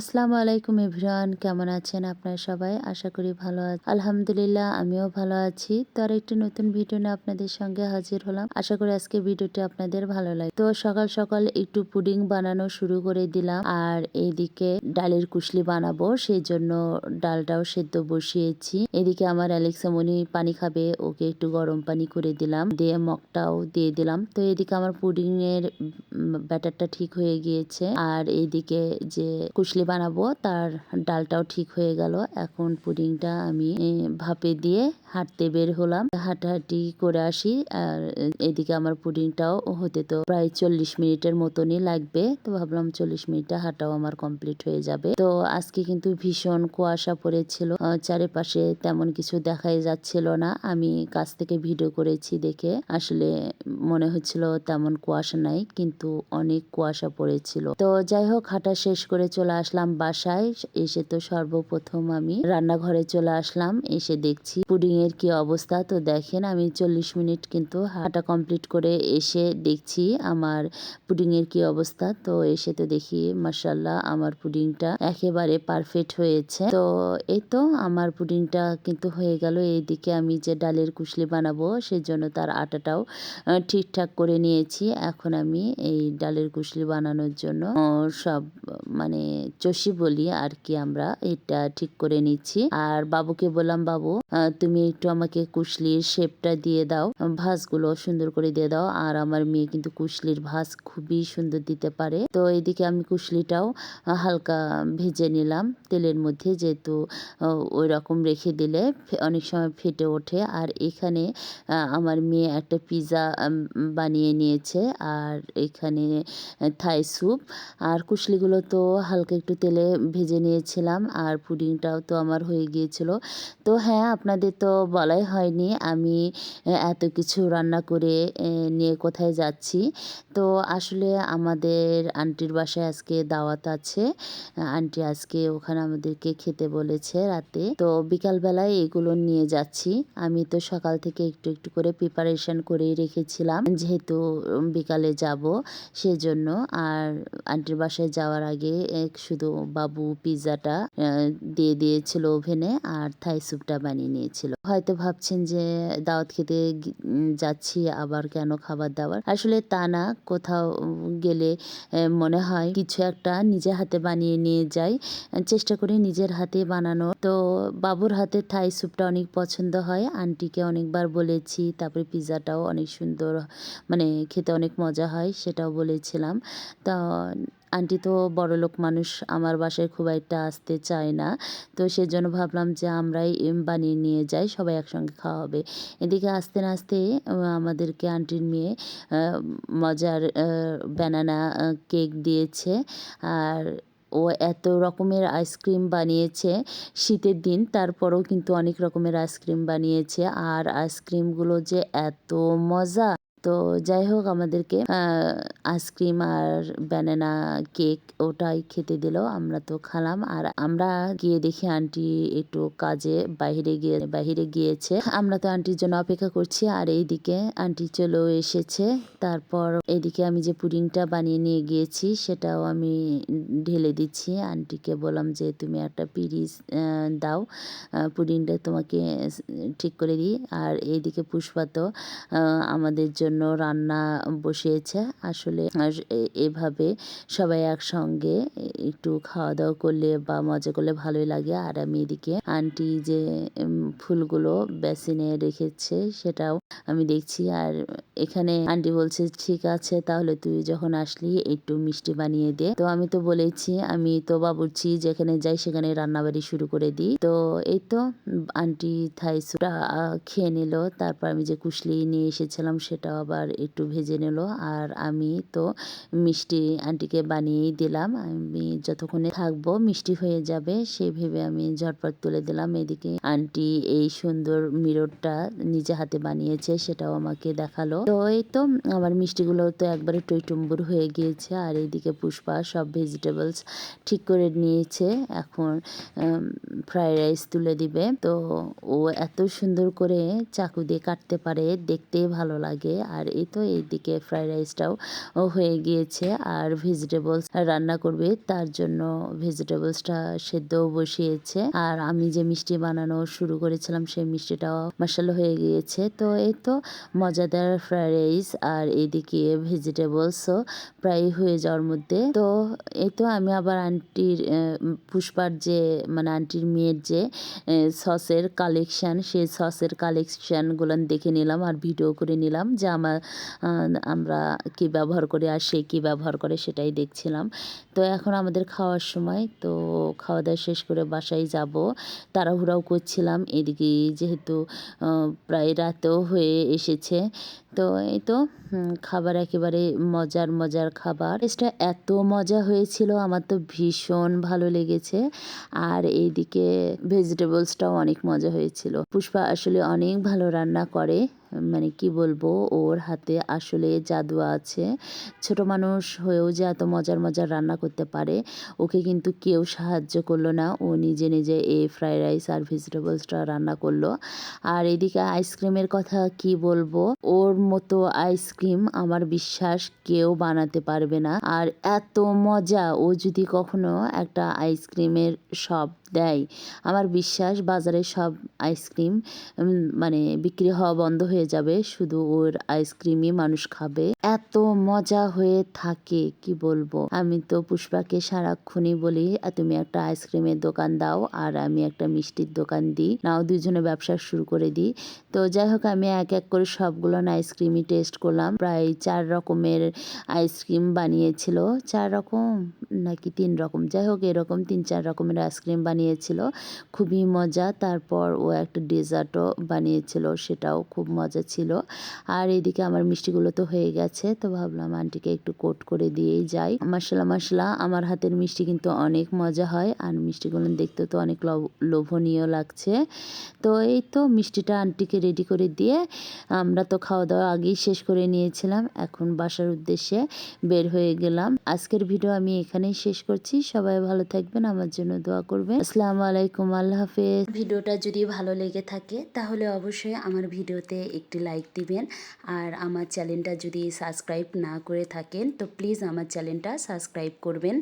আসসালামু আলাইকুম এভরিওয়ান কেমন আছেন আপনারা সবাই? আশা করি ভালো আছেন। আলহামদুলিল্লাহ, আমিও ভালো আছি। তো আর একটি নতুন ভিডিও নিয়ে আপনাদের সঙ্গে হাজির হলাম। আশা করি আজকে ভিডিওটি আপনাদের ভালো লাগে তো সকাল সকাল একটু পুডিং বানানো শুরু করে দিলাম। আর এইদিকে ডালের কুশলি বানাবো সেই জন্য ডালটাও সেদ্ধ বসিয়েছি। এদিকে আমার অ্যালেক্সা মনি পানি খাবে, ওকে একটু গরম পানি করে দিলাম। দিয়ে মগটাও দিয়ে দিলাম। তো এদিকে আমার পুডিং এর ব্যাটারটা ঠিক হয়ে গিয়েছে। আর এইদিকে যে কুশলি বানাবো। তার ডালটাও ঠিক হয়ে গেল। এখন পুডিংটা আমি ভাপে দিয়ে হাঁটতে বের হলাম। হাঁটাহাঁটি করে আসি। আর এদিকে আমার পুডিংটাও হতে তো প্রায় চল্লিশ মিনিটের মতনই লাগবে। তো ভাবলাম চল্লিশ মিনিটে হাঁটাও আমার কমপ্লিট হয়ে যাবে। তো আজকে কিন্তু ভীষণ কুয়াশা পড়েছিল। চারিপাশে তেমন কিছু দেখাই যাচ্ছিল না। আমি কাছ থেকে ভিডিও করেছি দেখে। আসলে মনে হচ্ছিল তেমন কুয়াশা নাই, কিন্তু অনেক কুয়াশা পড়েছিল। তো যাই হোক, হাঁটা শেষ করে চলে আসলাম বাসায়। এসে তো সর্বপ্রথম আমি রান্নাঘরে চলে আসলাম। এসে দেখছি পুডিং এর কি অবস্থা। তো দেখেন, আমি চল্লিশ মিনিট কিন্তু হাঁটা কমপ্লিট করে এসে দেখছি আমার পুডিং এর কি অবস্থা। তো এসে তো দেখি মাসাল্লাহ আমার পুডিংটা একেবারে পারফেক্ট হয়েছে। তো এই তো আমার পুডিংটা কিন্তু হয়ে গেল। এইদিকে আমি যে ডালের কুশলি বানাবো, সেজন্য তার আটাটাও ঠিকঠাক করে নিয়েছি। এখন আমি এই ডালের কুশলি বানানোর জন্য সব মানে চষি বলি আর কি আমরা, এটা ঠিক করে নিচ্ছি। আর বাবুকে বললাম, বাবু তুমি একটু আমাকে কুশলির শেপটা দিয়ে দাও, ভাঁজগুলো সুন্দর করে দিয়ে দাও। আর আমার মেয়ে কিন্তু কুশলির ভাঁজ খুবই সুন্দর দিতে পারে। তো এদিকে আমি কুশলিটাও হালকা ভেজে নিলাম তেলের মধ্যে, যেহেতু ওই রকম রেখে দিলে অনেক সময় ফেটে ওঠে। আর এখানে আমার মেয়ে একটা পিৎজা বানিয়ে নিয়েছে। আর এখানে থাই স্যুপ আর কুশলিগুলো তো হালকা তেলে ভেজে নিয়েছিলাম আর পুডিংটাও তো আমার হয়ে গিয়েছিল। তো হ্যাঁ আপনাদের তো বলাই হয়নি আমি এত কিছু রান্না করে নিয়ে কোথায় যাচ্ছি। তো আসলে আমাদের আন্টির বাসায় আজকে দাওয়াত আছে। আন্টি আজকে ওখানে আমাদেরকে খেতে বলেছে রাতে। তো বিকালবেলায় এগুলো নিয়ে যাচ্ছি। আমি তো সকাল থেকে একটু একটু করে প্রিপারেশন করেই রেখেছিলাম। যেহেতু বিকালে যাব সেজন্য। আর আন্টির বাসায় যাওয়ার আগে শুধু বাবু পিৎজাটা দিয়ে দিয়েছিল ওভেনে আর থাই স্যুপটা বানিয়ে নিয়েছিল। হয়তো ভাবছেন যে দাওয়াত খেতে যাচ্ছি, আবার কেন খাবার দাবার? আসলে তা না, কোথাও গেলে মনে হয় কিছু একটা নিজের হাতে বানিয়ে নিয়ে যাই, চেষ্টা করি নিজের হাতে বানানো। তো বাবুর হাতে থাই স্যুপটা অনেক পছন্দ হয়, আন্টিকে অনেকবার বলেছি, তারপরে পিৎজাটাও অনেক সুন্দর মানে খেতে অনেক মজা হয়, সেটাও বলেছিলাম। তা আন্টি তো বড়লোক মানুষ, আমার বাসায় খুব একটা আসতে চায় না। তো সেজন্য ভাবলাম যে আমরাই বানিয়ে নিয়ে যাই, সবাই একসঙ্গে খাওয়া হবে এদিকে আস্তে আস্তে আমাদেরকে আন্টির মেয়ে মজার ব্যানানা কেক দিয়েছে। আর ও এত রকমের আইসক্রিম বানিয়েছে শীতের দিন, তারপরেও কিন্তু অনেক রকমের আইসক্রিম বানিয়েছে। আর আইসক্রিমগুলো যে এত মজা! তো যাই হোক, আমাদেরকে আইসক্রিম আর ব্যানানা কেক ওটাই খেতে দিল। আমরা তো খালাম। আর আমরা গিয়ে দেখি আন্টি একটু কাজে বাহিরে গিয়ে বাহিরে গিয়েছে। আমরা তো আন্টির জন্য অপেক্ষা করছি। আর এইদিকে আন্টি চলেও এসেছে। তারপর এদিকে আমি যে পুডিংটা বানিয়ে নিয়ে গিয়েছি, সেটাও আমি ঢেলে দিচ্ছি। আন্টিকে বললাম যে, তুমি একটা পিরিস দাও। পুডিংটা তোমাকে, ঠিক করে দিই। আর এইদিকে পুষ্পা তো আমাদের জন্য জন্য রান্না বসিয়েছে। আসলে এভাবে সবাই একসঙ্গে একটু খাওয়া দাওয়া করলে বা মজা করলে ভালোই লাগে। আর আমি এদিকে আন্টি যে ফুলগুলো বেসিনে রেখেছে সেটাও আমি দেখছি। আর এখানে আন্টি বলছে, ঠিক আছে, তাহলে তুই যখন আসলি একটু মিষ্টি বানিয়ে দে। তো আমি তো বলেছি, আমি তো বাবুরছি যেখানে যাই সেখানে রান্নাবাড়ি শুরু করে দিই। তো এই তো আন্টি থাইসুটা খেয়ে নিল। তারপর আমি যে কুশলি নিয়ে এসেছিলাম সেটা আবার একটু ভেজে নিল। আর আমি তো মিষ্টি আন্টিকে বানিয়েই দিলাম। আমি যতক্ষণে থাকব মিষ্টি হয়ে যাবে, সে ভেবে আমি ঝটপট তুলে দিলাম। এদিকে আন্টি এই সুন্দর মিররটা নিজে হাতে বানিয়েছে, সেটাও আমাকে দেখাল। তো এই তো আমার মিষ্টিগুলো তো একবারে টইটুম্বুর হয়ে গিয়েছে। আর এইদিকে পুষ্পা সব ভেজিটেবলস ঠিক করে নিয়েছে। এখন ফ্রাইড রাইস তুলে দিবে। তো ও এত সুন্দর করে চাকু দিয়ে কাটতে পারে, দেখতেই ভালো লাগে। আর এই তো এইদিকে ফ্রাইড রাইসটাও হয়ে গিয়েছে। আর ভেজিটেবলস রান্না করবে, তার জন্য ভেজিটেবলসটা সেদ্ধও বসিয়েছে। আর আমি যে মিষ্টি বানানো শুরু করেছিলাম, সেই মিষ্টিটাও মশালা হয়ে গিয়েছে। তো এই তো মজাদার ফ্রাইড রাইস আর এইদিকে ভেজিটেবলসও প্রায় হয়ে যাওয়ার মধ্যে। তো এই তো আমি আবার আন্টির পুষ্পার যে মানে আন্টির মেয়ের যে সসের কালেকশান সেই সসের কালেকশানগুলো দেখে নিলাম আর ভিডিও করে নিলাম যে আমার আমরা কি ব্যবহার করি আর সে কী ব্যবহার করে সেটাই দেখছিলাম। তো এখন আমাদের খাওয়ার সময়, তো খাওয়া দাওয়া শেষ করে বাসায় যাব। তাড়াহুড়াও করছিলাম। এদিকে যেহেতু প্রায় রাতেও হয়ে এসেছে। তো এই তো খাবার একেবারে মজার মজার খাবার। টেস্টটা এত মজা হয়েছিল, আমার তো ভীষণ ভালো লেগেছে। আর এইদিকে ভেজিটেবলসটাও অনেক মজা হয়েছিল। পুষ্পা আসলে অনেক ভালো রান্না করে মানে কি বলব, ওর হাতে আসলে জাদু আছে। ছোট মানুষ হয়েও যে এত মজার মজার রান্না করতে পারে, ওকে কিন্তু কেউ সাহায্য করল না। ও নিজে নিজে এই ফ্রাইড রাইস আর ভেজিটেবলসটা রান্না করল। আর এদিকে আইসক্রিমের কথা কি বলব, ওর মতো আইসক্রিম আমার বিশ্বাস কেউ বানাতে পারবে না। আর এত মজা, ও যদি কখনো একটা আইসক্রিমের শপ দেয়। আমার বিশ্বাস বাজারে সব আইসক্রিম মানে বিক্রি হওয়া বন্ধ হয়ে যাবে। শুধু ওর আইসক্রিমই মানুষ খাবে। এত মজা হয়ে থাকে কি বলব? আমি তো পুষ্পাকে সারাক্ষণই বলি "আহ, তুমি একটা আইসক্রিমের দোকান দাও আর আমি একটা মিষ্টির দোকান দিই। নাও দুজনে ব্যবসা শুরু করে দিই। তো যাই হোক আমি এক এক করে সবগুলো আইসক্রিমই টেস্ট করলাম। প্রায় চার রকমের আইসক্রিম বানিয়েছিল। চার রকম নাকি তিন রকম? যাই হোক এরকম তিন চার রকমের আইসক্রিম বানিয়েছিল, খুবই মজা। তারপর ও একটা ডেজার্টও বানিয়েছিল, সেটাও খুব মজা ছিল। আর এদিকে আমার মিষ্টিগুলো তো হয়ে গেছে, তো ভাবলাম আন্টিকে একটু কোট করে দিয়েই যাই। মশলা মশলা আমার হাতের মিষ্টি কিন্তু অনেক মজা হয়, আর মিষ্টিগুলো দেখতে তো অনেক লোভনীয় লাগছে। তো এই তো মিষ্টিটা আন্টিকে রেডি করে দিয়ে আমরা তো খাওয়া দাওয়া আগেই শেষ করে নিয়েছিলাম, এখন বাসার উদ্দেশ্যে বের হয়ে গেলাম। আজকের ভিডিও আমি এখানেই শেষ করছি, সবাই ভালো থাকবেন, আমার জন্য দোয়া করবেন। আসসালামু আলাইকুম, আল্লাহ হাফেজ। ভিডিওটা যদি ভালো লেগে থাকে, তাহলে অবশ্যই আমার ভিডিওতে একটি লাইক দিবেন। আর আমার চ্যানেলটা যদি সাবস্ক্রাইব না করে থাকেন, তো প্লিজ আমার চ্যানেলটা সাবস্ক্রাইব করবেন।